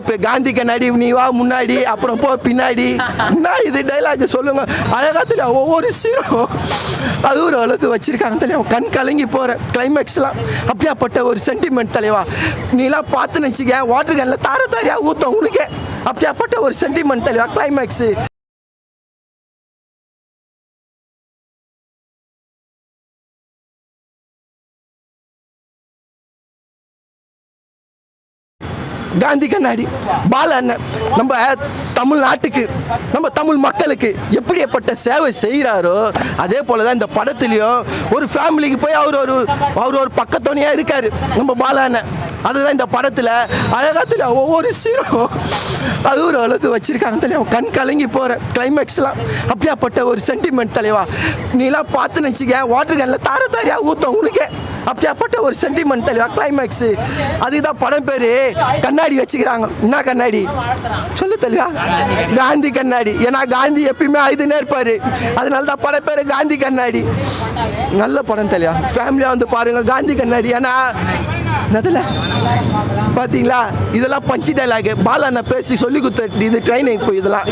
இப்போ காந்தி கண்ணாடி நீ வா முன்னாடி அப்புறம் போ பின்னாடி. என்ன இது டைலாக் சொல்லுங்க. அழகாத்துல ஒவ்வொரு சீரும் அது ஒரு அளவுக்கு வச்சிருக்காங்க தலைவா கண் கலங்கி போகிற கிளைமேக்ஸ்லாம் அப்படியாப்பட்ட ஒரு சென்டிமெண்ட் தலைவா. நீலாம் பார்த்து நினச்சிக்க வாட்டர் கேனில் தார தாரியா ஊற்றும் உனக்கே. அப்படியாப்பட்ட ஒரு சென்டிமெண்ட் தலைவா கிளைமேக்ஸு காந்தி கண்ணாடி பால அண்ணன் நம்ம தமிழ்நாட்டுக்கு நம்ம தமிழ் மக்களுக்கு எப்படிப்பட்ட சேவை செய்கிறாரோ அதே போல தான் இந்த படத்துலேயும் ஒரு ஃபேமிலிக்கு போய் அவர் ஒரு அவர் ஒரு பக்கத்தோனையாக இருக்கார் நம்ம பால அண்ணன் அதுதான் இந்த படத்தில் அழகாத்துல ஒவ்வொரு சீரும் அது ஒரு அளவுக்கு வச்சுருக்காங்க தலைவா. கண் கலங்கி போகிற கிளைமேக்ஸ்லாம் அப்படியாப்பட்ட ஒரு சென்டிமெண்ட் தலைவா. நீலாம் பார்த்து நினச்சிக்க வாட்டர் கேனில் தார தாரியாக ஊற்றும் உனக்கே. அப்படியாப்பட்ட ஒரு சென்டிமெண்ட் தலைவா கிளைமேக்ஸு அதுதான் படம் பேர் கண்ணாடி வச்சுக்கிறாங்க. என்ன கண்ணாடி? சொல்லு தலைவா. காந்தி கண்ணாடி. ஏன்னா காந்தி எப்பயுமே அழுதுனே இருப்பார். அதனால தான் படம் பேர் காந்தி கண்ணாடி. நல்ல படம் தலைவா. ஃபேமிலியாக வந்து பாருங்கள் காந்தி கண்ணாடி. ஏன்னா என்னதுல பார்த்தீங்களா இதெல்லாம் பஞ்சு டைலாக் பாலா நான் பேசி சொல்லி கொடுத்த இது ட்ரெயின் இப்போ இதெல்லாம்.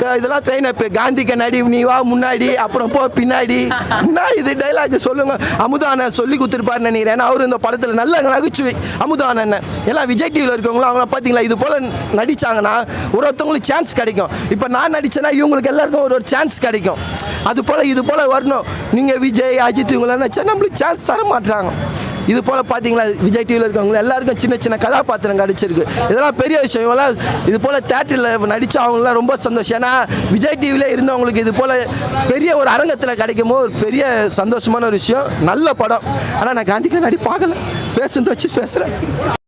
க- இதெல்லாம் ட்ரெயின் இப்போ காந்தி கண்ணாடி நீ வா முன்னாடி அப்புறம் போ பின்னாடி. என்ன இது டைலாக் சொல்லுங்க. அமுதானன் சொல்லி கொடுத்துருப்பாரு நினைக்கிறேன். ஏன்னா அவர் இந்த படத்தில் நல்ல நகைச்சுவை. அமுதானன் எல்லாம் விஜய் டிவியில் இருக்கவங்களும் அவங்கள பார்த்தீங்களா இது போல் நடித்தாங்கன்னா ஒரு ஒருத்தவங்களுக்கு சான்ஸ் கிடைக்கும். இப்போ நான் நடித்தேன்னா இவங்களுக்கு எல்லாருக்கும் ஒரு ஒரு சான்ஸ் கிடைக்கும். அது போல் இது போல் வரணும். நீங்கள் விஜய் அஜித் இவங்களாம் நினச்சா நம்மளுக்கு சான்ஸ் தர மாட்டாங்க இது போல் பார்த்தீங்களா விஜய் டிவியில் இருக்கவங்க எல்லாருக்கும் சின்ன சின்ன கதாபாத்திரம் கிடச்சிருக்கு இதெல்லாம் பெரிய விஷயம். இவங்களாம் இது போல் தேட்டரில் நடித்த அவங்களாம் ரொம்ப சந்தோஷம். ஏன்னா விஜய் டிவியில் இருந்தவங்களுக்கு இது போல் பெரிய ஒரு அரங்கத்தில் கிடைக்கும் போது ஒரு பெரிய சந்தோஷமான ஒரு விஷயம். நல்ல படம். ஆனால் நான் காந்தி கண்ணாடி பார்க்கல. பேசுனது வச்சு பேசுகிறேன்